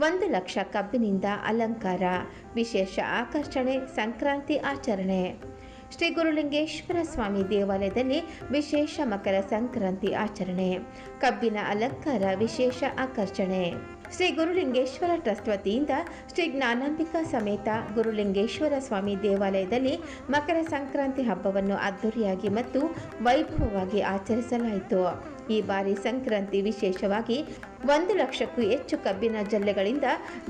ಒಂದು ಲಕ್ಷ ಕಬ್ಬಿನಿಂದ ಅಲಂಕಾರ, ವಿಶೇಷ ಆಕರ್ಷಣೆ, ಸಂಕ್ರಾಂತಿ ಆಚರಣೆ. ಶ್ರೀ ಗುರುಲಿಂಗೇಶ್ವರ ಸ್ವಾಮಿ ದೇವಾಲಯದಲ್ಲಿ ವಿಶೇಷ ಮಕರ ಸಂಕ್ರಾಂತಿ ಆಚರಣೆ, ಕಬ್ಬಿನ ಅಲಂಕಾರ, ವಿಶೇಷ ಆಕರ್ಷಣೆ. ಶ್ರೀ ಗುರುಲಿಂಗೇಶ್ವರ ಟ್ರಸ್ಟ್ ವತಿಯಿಂದ ಶ್ರೀ ಜ್ಞಾನಾಂಬಿಕಾ ಸಮೇತ ಗುರುಲಿಂಗೇಶ್ವರ ಸ್ವಾಮಿ ದೇವಾಲಯದಲ್ಲಿ ಮಕರ ಸಂಕ್ರಾಂತಿ ಹಬ್ಬವನ್ನು ಅದ್ದೂರಿಯಾಗಿ ಮತ್ತು ವೈಭವವಾಗಿ ಆಚರಿಸಲಾಯಿತು. ಈ ಬಾರಿ ಸಂಕ್ರಾಂತಿ ವಿಶೇಷವಾಗಿ ಒಂದು ಲಕ್ಷಕ್ಕೂ ಹೆಚ್ಚು ಕಬ್ಬಿನ ಜಲ್ಲೆಗಳಿಂದ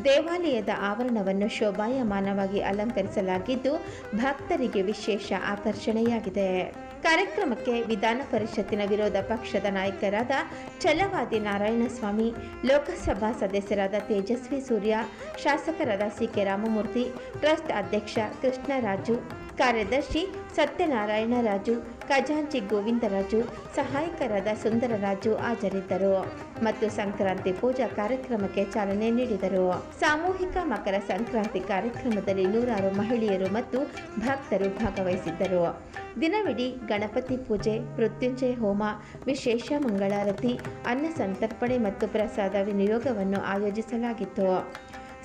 ದೇವಾಲಯದ ಆವರಣವನ್ನು ಶೋಭಾಯಮಾನವಾಗಿ ಅಲಂಕರಿಸಲಾಗಿದ್ದು, ಭಕ್ತರಿಗೆ ವಿಶೇಷ ಆಕರ್ಷಣೆಯಾಗಿದೆ. ಕಾರ್ಯಕ್ರಮಕ್ಕೆ ವಿಧಾನ ಪರಿಷತ್ತಿನ ವಿರೋಧ ಪಕ್ಷದ ನಾಯಕರಾದ ಛಲವಾದಿ ನಾರಾಯಣಸ್ವಾಮಿ, ಲೋಕಸಭಾ ಸದಸ್ಯರಾದ ತೇಜಸ್ವಿ ಸೂರ್ಯ, ಶಾಸಕರಾದ ಸಿ ಕೆ ರಾಮಮೂರ್ತಿ, ಟ್ರಸ್ಟ್ ಅಧ್ಯಕ್ಷ ಕೃಷ್ಣರಾಜು ಕಾರ್ಯದರ್ಶಿ ಸತ್ಯನಾರಾಯಣ ರಾಜು, ಖಜಾಂಚಿ ಗೋವಿಂದರಾಜು, ಸಹಾಯಕರಾದ ಸುಂದರರಾಜು ಹಾಜರಿದ್ದರು ಮತ್ತು ಸಂಕ್ರಾಂತಿ ಪೂಜಾ ಕಾರ್ಯಕ್ರಮಕ್ಕೆ ಚಾಲನೆ ನೀಡಿದರು. ಸಾಮೂಹಿಕ ಮಕರ ಸಂಕ್ರಾಂತಿ ಕಾರ್ಯಕ್ರಮದಲ್ಲಿ ನೂರಾರು ಮಹಿಳೆಯರು ಮತ್ತು ಭಕ್ತರು ಭಾಗವಹಿಸಿದ್ದರು. ದಿನವಿಡೀ ಗಣಪತಿ ಪೂಜೆ, ಮೃತ್ಯುಂಜಯ ಹೋಮ, ವಿಶೇಷ ಮಂಗಳಾರತಿ, ಅನ್ನ ಸಂತರ್ಪಣೆ ಮತ್ತು ಪ್ರಸಾದ ವಿನಿಯೋಗವನ್ನು ಆಯೋಜಿಸಲಾಗಿತ್ತು.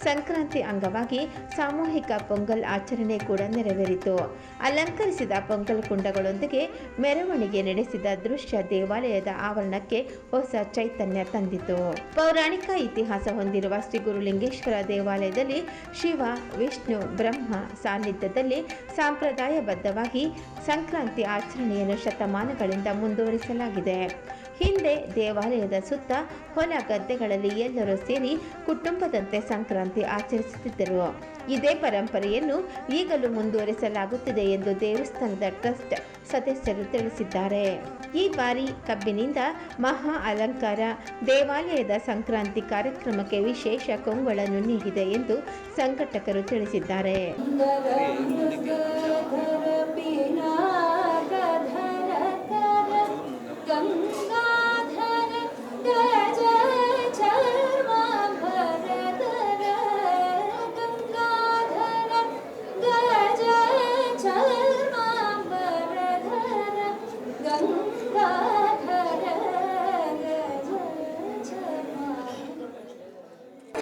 ಸಂಕ್ರಾಂತಿ ಅಂಗವಾಗಿ ಸಾಮೂಹಿಕ ಪೊಂಗಲ್ ಆಚರಣೆ ಕೂಡ ನೆರವೇರಿತು. ಅಲಂಕರಿಸಿದ ಪೊಂಗಲ್ ಕುಂಡಗಳೊಂದಿಗೆ ಮೆರವಣಿಗೆ ನಡೆಸಿದ ದೃಶ್ಯ ದೇವಾಲಯದ ಆವರಣಕ್ಕೆ ಹೊಸ ಚೈತನ್ಯ ತಂದಿತು. ಪೌರಾಣಿಕ ಇತಿಹಾಸ ಹೊಂದಿರುವ ಶ್ರೀ ಗುರುಲಿಂಗೇಶ್ವರ ದೇವಾಲಯದಲ್ಲಿ ಶಿವ, ವಿಷ್ಣು, ಬ್ರಹ್ಮ ಸಾನ್ನಿಧ್ಯದಲ್ಲಿ ಸಂಪ್ರದಾಯಬದ್ಧವಾಗಿ ಸಂಕ್ರಾಂತಿ ಆಚರಣೆಯನ್ನು ಶತಮಾನಗಳಿಂದ ಮುಂದುವರಿಸಲಾಗಿದೆ. ಹಿಂದೆ ದೇವಾಲಯದ ಸುತ್ತ ಹೊಲ ಗದ್ದೆಗಳಲ್ಲಿ ಎಲ್ಲರೂ ಸೇರಿ ಕುಟುಂಬದಂತೆ ಸಂಕ್ರಾಂತಿ ಆಚರಿಸುತ್ತಿದ್ದರು. ಇದೇ ಪರಂಪರೆಯನ್ನು ಈಗಲೂ ಮುಂದುವರಿಸಲಾಗುತ್ತಿದೆ ಎಂದು ದೇವಸ್ಥಾನದ ಟ್ರಸ್ಟ್ ಸದಸ್ಯರು ತಿಳಿಸಿದ್ದಾರೆ. ಈ ಬಾರಿ ಕಬ್ಬಿನಿಂದ ಮಹಾ ಅಲಂಕಾರ, ದೇವಾಲಯದ ಸಂಕ್ರಾಂತಿ ಕಾರ್ಯಕ್ರಮಕ್ಕೆ ವಿಶೇಷ ಕೊಂಗಳನ್ನು ನೀಡಿದೆ ಎಂದು ಸಂಘಟಕರು ತಿಳಿಸಿದ್ದಾರೆ. ಗಂಗಾಧರ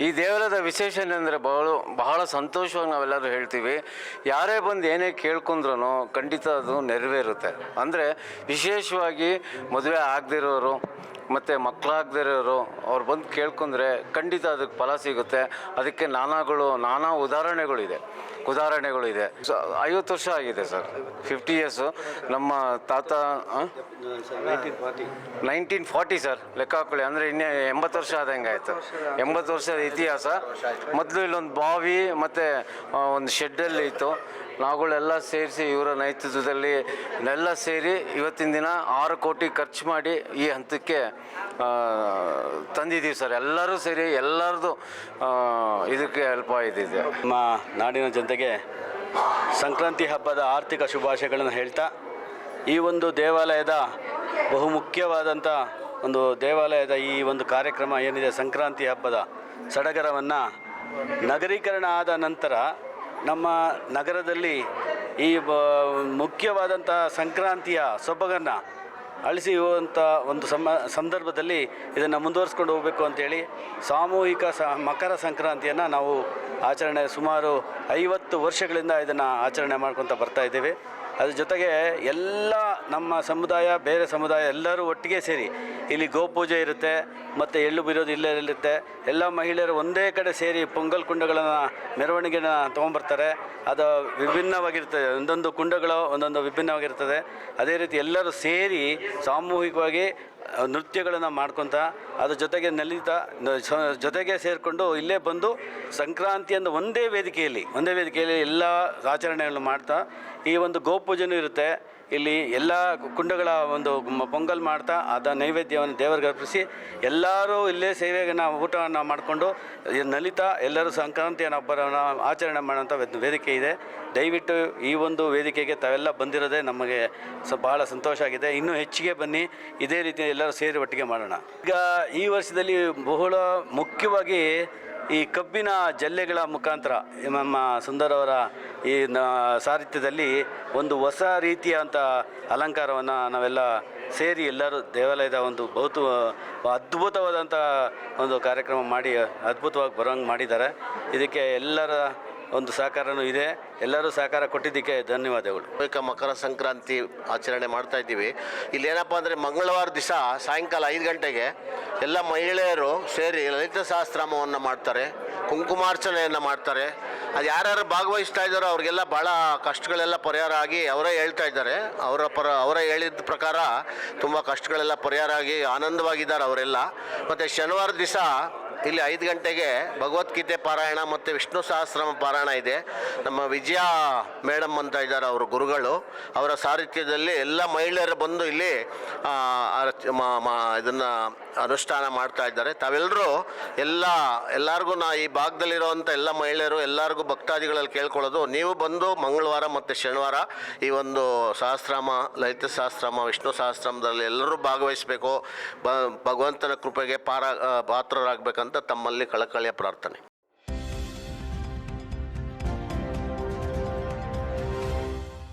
ಈ ದೇವರದ ವಿಶೇಷ ಏನಂದರೆ ಬಹಳ ಬಹಳ ಸಂತೋಷವಾಗಿ ನಾವೆಲ್ಲರೂ ಹೇಳ್ತೀವಿ. ಯಾರೇ ಬಂದು ಏನೇ ಕೇಳ್ಕೊಂಡ್ರೂ ಖಂಡಿತ ಅದು ನೆರವೇರುತ್ತೆ. ಅಂದರೆ ವಿಶೇಷವಾಗಿ ಮದುವೆ ಆಗದಿರೋರು ಮತ್ತು ಮಕ್ಕಳಾಗದಿರೋರು ಅವ್ರು ಬಂದು ಕೇಳ್ಕೊಂಡ್ರೆ ಖಂಡಿತ ಅದಕ್ಕೆ ಫಲ ಸಿಗುತ್ತೆ. ಅದಕ್ಕೆ ನಾನಾಗಳು ನಾನಾ ಉದಾಹರಣೆಗಳಿದೆ. ಉದಾಹರಣೆಗಳಿದೆ. ಸೊ ಐವತ್ತು ವರ್ಷ ಆಗಿದೆ ಸರ್. ಫಿಫ್ಟಿ ಇಯರ್ಸು ನಮ್ಮ ತಾತ ನೈನ್ಟೀನ್ ಫಾರ್ಟಿ ಸರ್. ಲೆಕ್ಕ ಹಾಕೊಳ್ಳಿ. ಅಂದರೆ ಇನ್ನೇ ಎಂಬತ್ತು ವರ್ಷ ಆದಂಗೆ ಆಯಿತು ಎಂಬತ್ತು ವರ್ಷದ ಇತಿಹಾಸ. ಮೊದಲು ಇಲ್ಲೊಂದು ಬಾವಿ, ಮತ್ತು ಒಂದು ಶೆಡ್ಡಲ್ಲಿ ಇತ್ತು. ನಾವುಗಳೆಲ್ಲ ಸೇರಿಸಿ ಇವರ ನೇತೃತ್ವದಲ್ಲಿ ಎಲ್ಲ ಸೇರಿ ಇವತ್ತಿನ ದಿನ ಆರು ಕೋಟಿ ಖರ್ಚು ಮಾಡಿ ಈ ಹಂತಕ್ಕೆ ತಂದಿದ್ದೀವಿ ಸರ್. ಎಲ್ಲರೂ ಸೇರಿ ಎಲ್ಲರದು ಇದಕ್ಕೆ ಹೆಲ್ಪ್ ಆಗಿದ್ದಿದೆ ನಮ್ಮ ನಾಡಿನ ಜನತೆಗೆ ಸಂಕ್ರಾಂತಿ ಹಬ್ಬದ ಆರ್ಥಿಕ ಶುಭಾಶಯಗಳನ್ನು ಹೇಳ್ತಾ, ಈ ಒಂದು ದೇವಾಲಯದ ಬಹುಮುಖ್ಯವಾದಂಥ ಒಂದು ದೇವಾಲಯದ ಈ ಒಂದು ಕಾರ್ಯಕ್ರಮ ಏನಿದೆ, ಸಂಕ್ರಾಂತಿ ಹಬ್ಬದ ಸಡಗರವನ್ನು ನಗರೀಕರಣ ಆದ ನಂತರ ನಮ್ಮ ನಗರದಲ್ಲಿ ಈ ಬ ಮುಖ್ಯವಾದಂಥ ಸಂಕ್ರಾಂತಿಯ ಸೊಬಗನ್ನು ಅಳಿಸುವಂಥ ಒಂದು ಸಮ, ಸಂದರ್ಭದಲ್ಲಿ ಇದನ್ನು ಮುಂದುವರಿಸ್ಕೊಂಡು ಹೋಗಬೇಕು ಅಂತೇಳಿ ಸಾಮೂಹಿಕ ಸ, ಮಕರ ಸಂಕ್ರಾಂತಿಯನ್ನು ನಾವು ಆಚರಣೆ ಸುಮಾರು ಐವತ್ತು ವರ್ಷಗಳಿಂದ ಇದನ್ನು ಆಚರಣೆ ಮಾಡ್ಕೊತ ಬರ್ತಾ ಇದ್ದೇವೆ. ಅದ್ರ ಜೊತೆಗೆ ಎಲ್ಲ ನಮ್ಮ ಸಮುದಾಯ, ಬೇರೆ ಸಮುದಾಯ ಎಲ್ಲರೂ ಒಟ್ಟಿಗೆ ಸೇರಿ, ಇಲ್ಲಿ ಗೋಪೂಜೆ ಇರುತ್ತೆ, ಮತ್ತು ಎಳ್ಳು ಬಿರೋದು ಇಲ್ಲೇ ಇರುತ್ತೆ. ಎಲ್ಲ ಮಹಿಳೆಯರು ಒಂದೇ ಕಡೆ ಸೇರಿ ಪೊಂಗಲ್ ಕುಂಡಗಳನ್ನು, ಮೆರವಣಿಗೆನ ತೊಗೊಂಬರ್ತಾರೆ. ಅದು ವಿಭಿನ್ನವಾಗಿರ್ತದೆ ಒಂದೊಂದು ಕುಂಡಗಳು ಒಂದೊಂದು ವಿಭಿನ್ನವಾಗಿರ್ತದೆ. ಅದೇ ರೀತಿ ಎಲ್ಲರೂ ಸೇರಿ ಸಾಮೂಹಿಕವಾಗಿ ನೃತ್ಯಗಳನ್ನು ಮಾಡ್ಕೊತ, ಅದ್ರ ಜೊತೆಗೆ ನಲಿತಾ ಜೊತೆಗೆ ಸೇರಿಕೊಂಡು ಇಲ್ಲೇ ಬಂದು ಸಂಕ್ರಾಂತಿಯನ್ನು ಒಂದೇ ವೇದಿಕೆಯಲ್ಲಿ ಒಂದೇ ವೇದಿಕೆಯಲ್ಲಿ ಎಲ್ಲ ಆಚರಣೆಗಳನ್ನು ಮಾಡ್ತಾ, ಈ ಒಂದು ಗೋಪೂಜೆನೂ ಇರುತ್ತೆ. ಇಲ್ಲಿ ಎಲ್ಲ ಕುಂಡಗಳ ಒಂದು ಪೊಂಗಲ್ ಮಾಡ್ತಾ ಅದ ನೈವೇದ್ಯವನ್ನು ದೇವರಿಗೆ ಅರ್ಪಿಸಿ ಎಲ್ಲರೂ ಇಲ್ಲೇ ಸೇವೆಯನ್ನು ಊಟವನ್ನು ಮಾಡಿಕೊಂಡು ನಲಿತಾ ಎಲ್ಲರೂ ಸಂಕ್ರಾಂತಿಯನ್ನು ಹಬ್ಬವನ್ನು ಆಚರಣೆ ಮಾಡುವಂಥ ವೇದ್- ವೇದಿಕೆ ಇದೆ. ದಯವಿಟ್ಟು ಈ ಒಂದು ವೇದಿಕೆಗೆ ತಾವೆಲ್ಲ ಬಂದಿರೋದೆ ನಮಗೆ ಸ ಬಹಳ ಸಂತೋಷ ಆಗಿದೆ. ಇನ್ನೂ ಹೆಚ್ಚಿಗೆ ಬನ್ನಿ. ಇದೇ ರೀತಿ ಎಲ್ಲರೂ ಸೇರಿ ಒಟ್ಟಿಗೆ ಮಾಡೋಣ. ಈಗ ಈ ವರ್ಷದಲ್ಲಿ ಬಹಳ ಮುಖ್ಯವಾಗಿ ಈ ಕಬ್ಬಿನ ಜಲ್ಲೆಗಳ ಮುಖಾಂತರ ನಮ್ಮ ಸುಂದರವರ ಈ ಸಾಹಿತ್ಯದಲ್ಲಿ ಒಂದು ಹೊಸ ರೀತಿಯಂಥ ಅಲಂಕಾರವನ್ನು ನಾವೆಲ್ಲ ಸೇರಿ ಎಲ್ಲರೂ ದೇವಾಲಯದ ಒಂದು ಬಹುತು ಅದ್ಭುತವಾದಂಥ ಒಂದು ಕಾರ್ಯಕ್ರಮ ಮಾಡಿ, ಅದ್ಭುತವಾಗಿ ಬರೋಂಗೆ ಮಾಡಿದ್ದಾರೆ. ಇದಕ್ಕೆ ಎಲ್ಲರ ಒಂದು ಸಹಕಾರನೂ ಇದೆ. ಎಲ್ಲರೂ ಸಹಕಾರ ಕೊಟ್ಟಿದ್ದಕ್ಕೆ ಧನ್ಯವಾದಗಳು. ಬಳಿಕ ಮಕರ ಸಂಕ್ರಾಂತಿ ಆಚರಣೆ ಮಾಡ್ತಾ ಇದ್ದೀವಿ. ಇಲ್ಲಿ ಏನಪ್ಪ ಅಂದರೆ ಮಂಗಳವಾರ ದಿವಸ ಸಾಯಂಕಾಲ ಐದು ಗಂಟೆಗೆ ಎಲ್ಲ ಮಹಿಳೆಯರು ಸೇರಿ ಲಲಿತ ಸಹಸ್ರಾಮವನ್ನು ಮಾಡ್ತಾರೆ, ಕುಂಕುಮಾರ್ಚನೆಯನ್ನು ಮಾಡ್ತಾರೆ. ಅದು ಯಾರ್ಯಾರು ಭಾಗವಹಿಸ್ತಾ ಇದ್ದಾರೋ ಅವ್ರಿಗೆಲ್ಲ ಭಾಳ ಕಷ್ಟಗಳೆಲ್ಲ ಪರಿಹಾರ ಆಗಿ ಅವರೇ ಹೇಳ್ತಾ ಇದ್ದಾರೆ. ಅವರ ಪರ, ಅವರೇ ಹೇಳಿದ ಪ್ರಕಾರ ತುಂಬ ಕಷ್ಟಗಳೆಲ್ಲ ಪರಿಹಾರ ಆಗಿ ಆನಂದವಾಗಿದ್ದಾರೆ ಅವರೆಲ್ಲ. ಮತ್ತು ಶನಿವಾರ ದಿವಸ ಇಲ್ಲಿ ಐದು ಗಂಟೆಗೆ ಭಗವದ್ಗೀತೆ ಪಾರಾಯಣ ಮತ್ತು ವಿಷ್ಣು ಸಹಸ್ರಮ ಪಾರಾಯಣ ಇದೆ. ನಮ್ಮ ವಿಜಯ ಮೇಡಮ್ ಅಂತ ಇದ್ದಾರೆ ಅವರು ಗುರುಗಳು. ಅವರ ಸಾರಥ್ಯದಲ್ಲಿ ಎಲ್ಲ ಮಹಿಳೆಯರು ಬಂದು ಇಲ್ಲಿ ಇದನ್ನು ಅನುಷ್ಠಾನ ಮಾಡ್ತಾ ಇದ್ದಾರೆ. ತಾವೆಲ್ಲರೂ ಎಲ್ಲ, ಎಲ್ಲರಿಗೂ ನಾ ಈ ಭಾಗದಲ್ಲಿರುವಂಥ ಎಲ್ಲ ಮಹಿಳೆಯರು, ಎಲ್ಲರಿಗೂ ಭಕ್ತಾದಿಗಳಲ್ಲಿ ಕೇಳ್ಕೊಳ್ಳೋದು, ನೀವು ಬಂದು ಮಂಗಳವಾರ ಮತ್ತು ಶನಿವಾರ ಈ ಒಂದು ಸಹಸ್ರಾಮ, ಲಲಿತ ಸಹಸ್ರಾಮ, ವಿಷ್ಣು ಸಹಸ್ರಾಮದಲ್ಲಿ ಎಲ್ಲರೂ ಭಾಗವಹಿಸಬೇಕು. ಭಗವಂತನ ಕೃಪೆಗೆ ಪಾರ ಪಾತ್ರರಾಗಬೇಕಂತ ತಮ್ಮಲ್ಲಿ ಕಳಕಳಿಯ ಪ್ರಾರ್ಥನೆ.